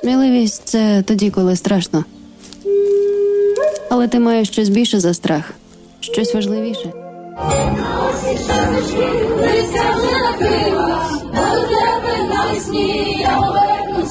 Сміливість це тоді, коли страшно. Але ти маєш щось більше за страх, щось важливіше.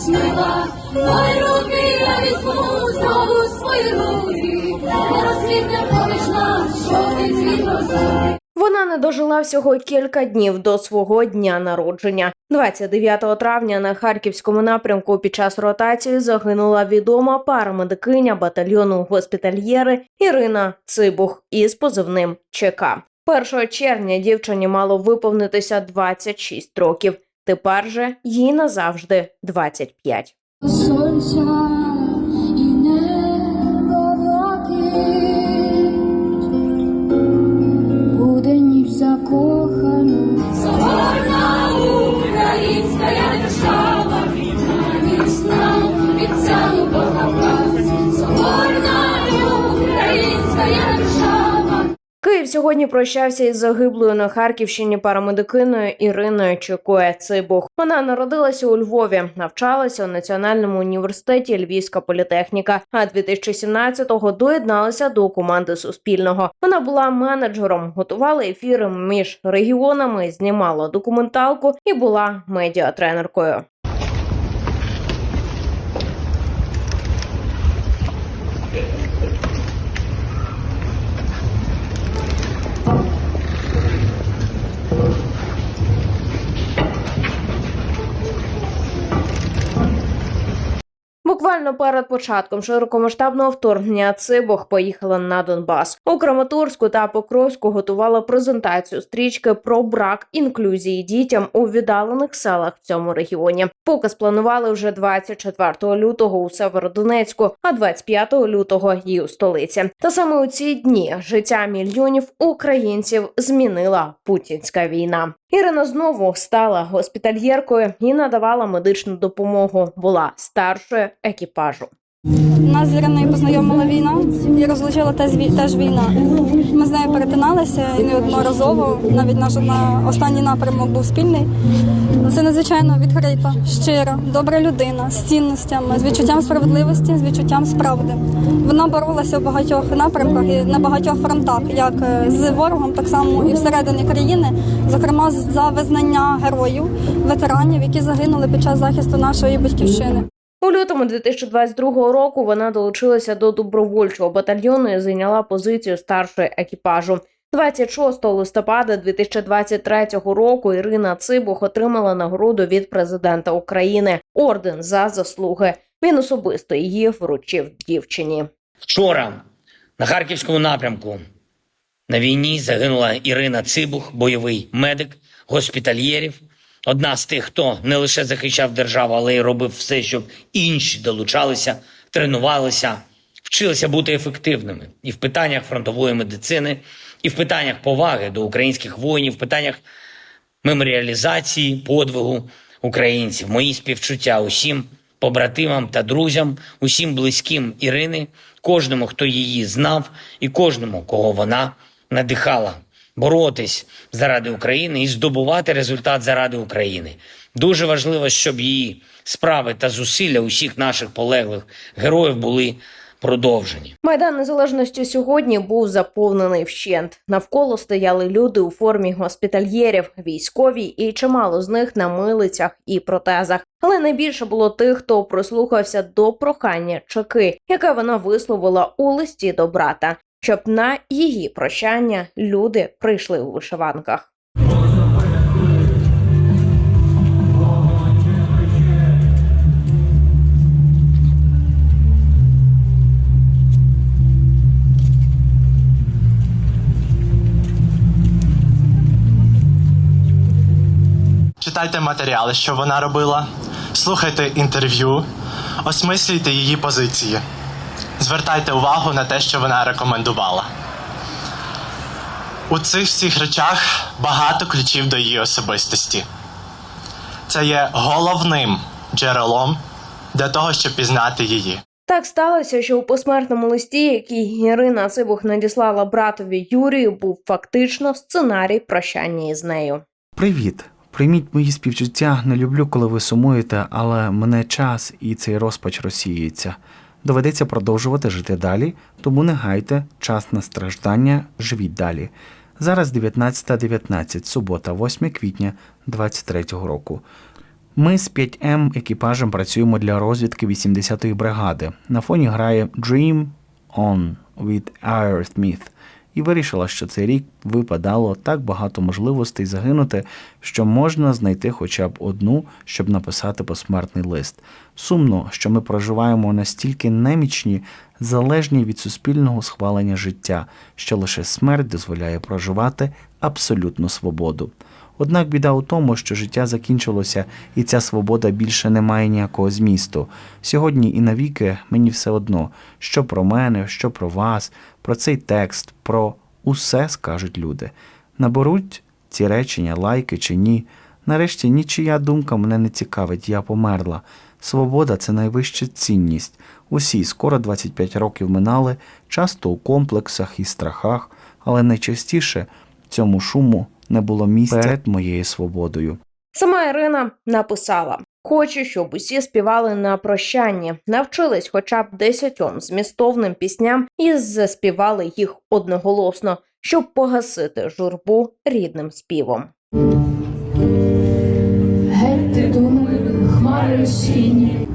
Мила. Руки я візьму знову свої руки, не розквітне поміж нас, жовтий цвіт рози. Вона не дожила всього кілька днів до свого дня народження. 29 травня на харківському напрямку під час ротації загинула відома парамедикиня батальйону госпітальєри Ірина Цибух із позивним ЧК. 1 червня дівчині мало виповнитися 26 років. Тепер же їй назавжди 25. Сонця українська Київ сьогодні прощався із загиблою на Харківщині парамедикиною Іриною Чекоє Цибух. Вона народилася у Львові, навчалася у Національному університеті Львівська політехніка. А 2017-го доєдналася до команди Суспільного. Вона була менеджером, готувала ефіри між регіонами, знімала документалку і була медіатренеркою. Буквально перед початком широкомасштабного вторгнення Цибох поїхала на Донбас. У Краматорську та Покровську готувала презентацію стрічки про брак інклюзії дітям у віддалених селах в цьому регіоні. Показ планували вже 24 лютого у Северодонецьку, а 25 лютого і у столиці. Та саме у ці дні життя мільйонів українців змінила путінська війна. Ірина знову стала госпітальєркою і надавала медичну допомогу. Була старшою екіпажу. Нас з Іриною познайомила війна і розлучила теж вій- теж війна. Ми з нею перетиналися і неодноразово. Навіть наш на останній напрямок був спільний. Це надзвичайно відкрита, щира, добра людина з цінностями, з відчуттям справедливості, з відчуттям справди. Вона боролася в багатьох напрямках і на багатьох фронтах, як е, з ворогом, так само і всередині країни, зокрема за визнання героїв, ветеранів, які загинули під час захисту нашої батьківщини. У лютому 2022 року вона долучилася до добровольчого батальйону і зайняла позицію старшої екіпажу. 26 листопада 2023 року Ірина Цибух отримала нагороду від президента України орден за заслуги. Він особисто її вручив дівчині. Вчора на харківському напрямку на війні загинула Ірина Цибух, бойовий медик, госпітальєрів. Одна з тих, хто не лише захищав державу, але й робив все, щоб інші долучалися, тренувалися, вчилися бути ефективними і в питаннях фронтової медицини, і в питаннях поваги до українських воїнів, в питаннях меморіалізації, подвигу українців. Мої співчуття усім побратимам та друзям, усім близьким Ірини, кожному, хто її знав, і кожному, кого вона надихала. Боротись заради України і здобувати результат заради України. Дуже важливо, щоб її справи та зусилля усіх наших полеглих героїв були продовжені. Майдан Незалежності сьогодні був заповнений вщент. Навколо стояли люди у формі госпітальєрів, військові, і чимало з них на милицях і протезах. Але найбільше було тих, хто прислухався до прохання чеки, яке вона висловила у листі до брата, щоб на її прощання люди прийшли у вишиванках. Читайте матеріали, що вона робила, слухайте інтерв'ю, осмислюйте її позиції. Звертайте увагу на те, що вона рекомендувала. У цих всіх речах багато ключів до її особистості. Це є головним джерелом для того, щоб пізнати її. Так сталося, що у посмертному листі, який Ірина Цибух надіслала братові Юрію, був фактично сценарій прощання із нею. Привіт! Прийміть мої співчуття, не люблю, коли ви сумуєте, але мене час і цей розпач розсіюється. Доведеться продовжувати жити далі, тому не гайте час на страждання, живіть далі. Зараз 19.19, субота, 8 квітня 23-го року. Ми з 5М екіпажем працюємо для розвідки 80-ї бригади. На фоні грає Dream On від Aerosmith. І вирішила, що цей рік випадало так багато можливостей загинути, що можна знайти хоча б одну, щоб написати посмертний лист. Сумно, що ми проживаємо настільки немічні, залежні від суспільного схвалення життя, що лише смерть дозволяє проживати абсолютну свободу. Однак біда у тому, що життя закінчилося, і ця свобода більше не має ніякого змісту. Сьогодні і навіки мені все одно, що про мене, що про вас, про цей текст, про усе скажуть люди. Наберуть ці речення, лайки чи ні. Нарешті нічия думка мене не цікавить, я померла. Свобода це найвища цінність. Усі скоро 25 років минали, часто у комплексах і страхах, але найчастіше цьому шуму не було місця перед моєю свободою. Сама Ірина написала: Хочу, щоб усі співали на прощанні, навчились хоча б десятьом змістовним пісням і заспівали їх одноголосно, щоб погасити журбу рідним співом. Геть ти думаю, хмари осінні,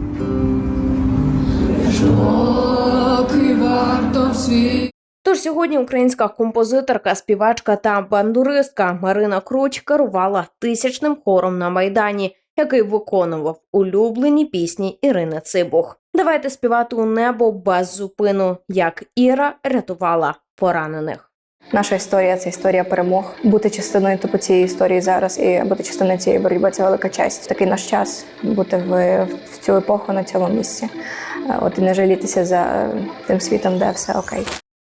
Жоки варто всі. Тож сьогодні українська композиторка, співачка та бандуристка Марина Круть керувала тисячним хором на майдані, який виконував улюблені пісні Ірини Цибух. Давайте співати у небо без зупину, як Іра рятувала поранених. Наша історія це історія перемог. Бути частиною типу цієї історії зараз і бути частиною цієї боротьби це велика честь. Такий наш час бути в, в цю епоху на цьому місці. Е, От і не жалітися за е, тим світом, де все окей.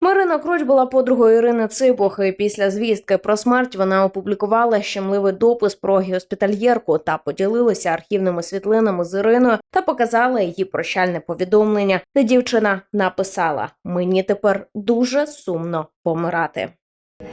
Марина Круч була подругою Ірини Цибух, і після звістки про смерть вона опублікувала щемливий допис про госпітальєрку та поділилася архівними світлинами з Іриною та показала її прощальне повідомлення, де дівчина написала: Мені тепер дуже сумно помирати.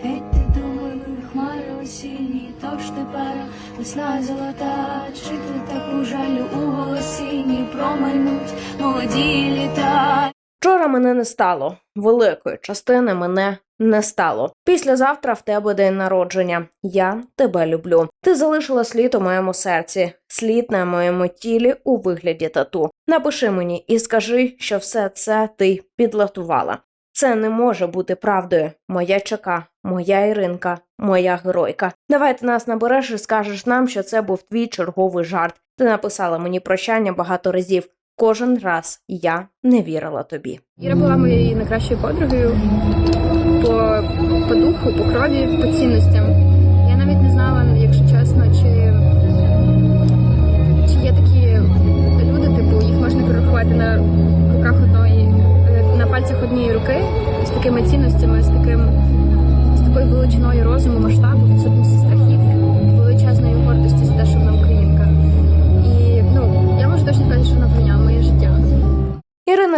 Геть думаю, хмари осінні, тож тепер весна золота, чи тут таку жалю у голосінні промайнуть молоді літа. Вчора мене не стало. Великої частини мене не стало. Післязавтра в тебе день народження. Я тебе люблю. Ти залишила слід у моєму серці, слід на моєму тілі у вигляді тату. Напиши мені і скажи, що все це ти підлатувала. Це не може бути правдою. Моя чека, моя Іринка, моя геройка. Давай ти нас набереш і скажеш нам, що це був твій черговий жарт. Ти написала мені прощання багато разів. Кожен раз я не вірила тобі. Іра була моєю найкращою подругою по, по духу, по крові, по цінностям. Я навіть не знала, якщо чесно, чи, чи є такі люди, типу, їх можна перерахувати на руках одної, на пальцях однієї руки з такими цінностями, з таким з такою величиною розуму, масштабу, відсутності страхів, величезної гордості за те, що вона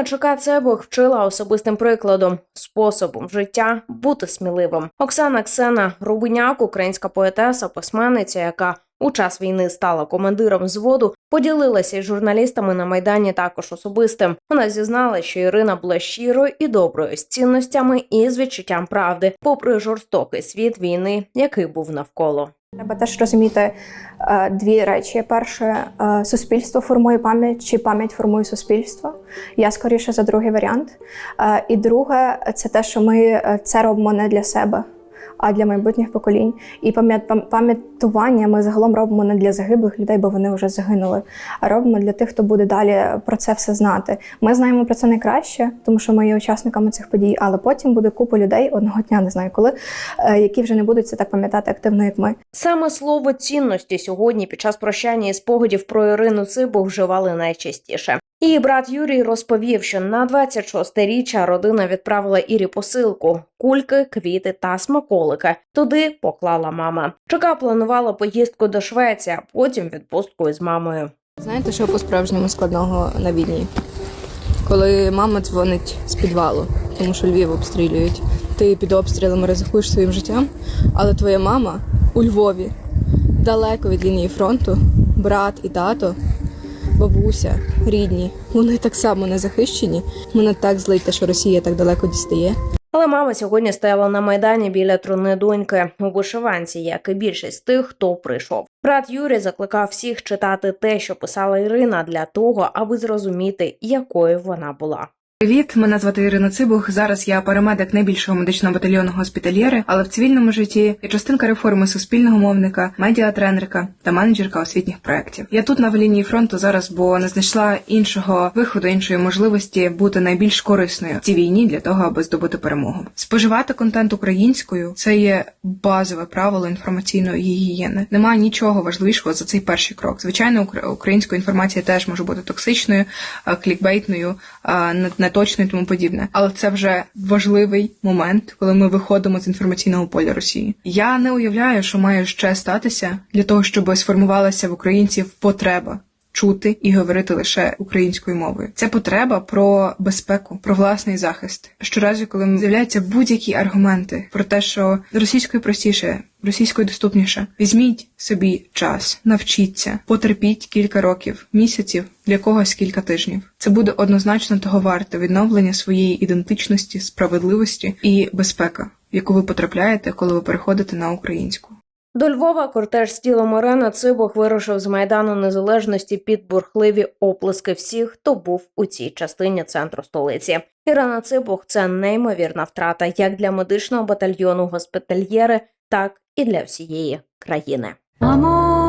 Чука Цебух вчила особистим прикладом, способом життя бути сміливим. Оксана Ксена Рубиняк, українська поетеса, письменниця, яка у час війни стала командиром взводу, поділилася із журналістами на майдані також особистим. Вона зізналася, що Ірина була щирою і доброю з цінностями і з відчуттям правди, попри жорстокий світ війни, який був навколо. Треба теж розуміти е, дві речі: перше, е, суспільство формує пам'ять, чи пам'ять формує суспільство. Я скоріше за другий варіант. Е, і друге, це те, що ми це робимо не для себе. А для майбутніх поколінь і пам'ят- пам'ятування ми загалом робимо не для загиблих людей, бо вони вже загинули. А робимо для тих, хто буде далі про це все знати. Ми знаємо про це найкраще, тому що ми є учасниками цих подій. Але потім буде купа людей одного дня, не знаю коли, е, які вже не будуть це так пам'ятати активно, як ми. Саме слово цінності сьогодні під час прощання і спогадів про Ірину Цибу вживали найчастіше. Її брат Юрій розповів, що на 26 річчя родина відправила Ірі посилку, кульки, квіти та смаколики. Туди поклала мама. Чека планувала поїздку до Швеції, а потім відпустку із мамою. Знаєте, що по-справжньому складного на війні? Коли мама дзвонить з підвалу, тому що Львів обстрілюють. Ти під обстрілами ризикуєш своїм життям, але твоя мама у Львові далеко від лінії фронту, брат і тато, бабуся, рідні, вони так само не захищені. Мене так злить, те, що Росія так далеко дістає. Але мама сьогодні стояла на майдані біля труни доньки у вишиванці, як і більшість тих, хто прийшов. Брат Юрій закликав всіх читати те, що писала Ірина, для того, аби зрозуміти, якою вона була. Привіт, мене звати Ірина Цибух. Зараз я парамедик найбільшого медичного батальйону госпітальєри, але в цивільному житті я частинка реформи суспільного мовника, медіатренерка та менеджерка освітніх проєктів. Я тут на лінії фронту зараз, бо не знайшла іншого виходу, іншої можливості бути найбільш корисною в цій війні для того, аби здобути перемогу. Споживати контент українською це є базове правило інформаційної гігієни. Немає нічого важливішого за цей перший крок. Звичайно, укра- українська інформація теж може бути токсичною, клікбейтною, а, не- неточною і тому подібне. Але це вже важливий момент, коли ми виходимо з інформаційного поля Росії. Я не уявляю, що має ще статися для того, щоб сформувалася в українців потреба. Чути і говорити лише українською мовою. Це потреба про безпеку, про власний захист. Щоразу, коли з'являються будь-які аргументи про те, що російською простіше, російською доступніше, візьміть собі час, навчіться, потерпіть кілька років, місяців, для когось кілька тижнів. Це буде однозначно того варте відновлення своєї ідентичності, справедливості і безпека, в яку ви потрапляєте, коли ви переходите на українську. До Львова кортеж з тілом Ірини Цибух вирушив з майдану незалежності під бурхливі оплески всіх, хто був у цій частині центру столиці. Ірина Цибух це неймовірна втрата як для медичного батальйону госпітальєри, так і для всієї країни. Мамо,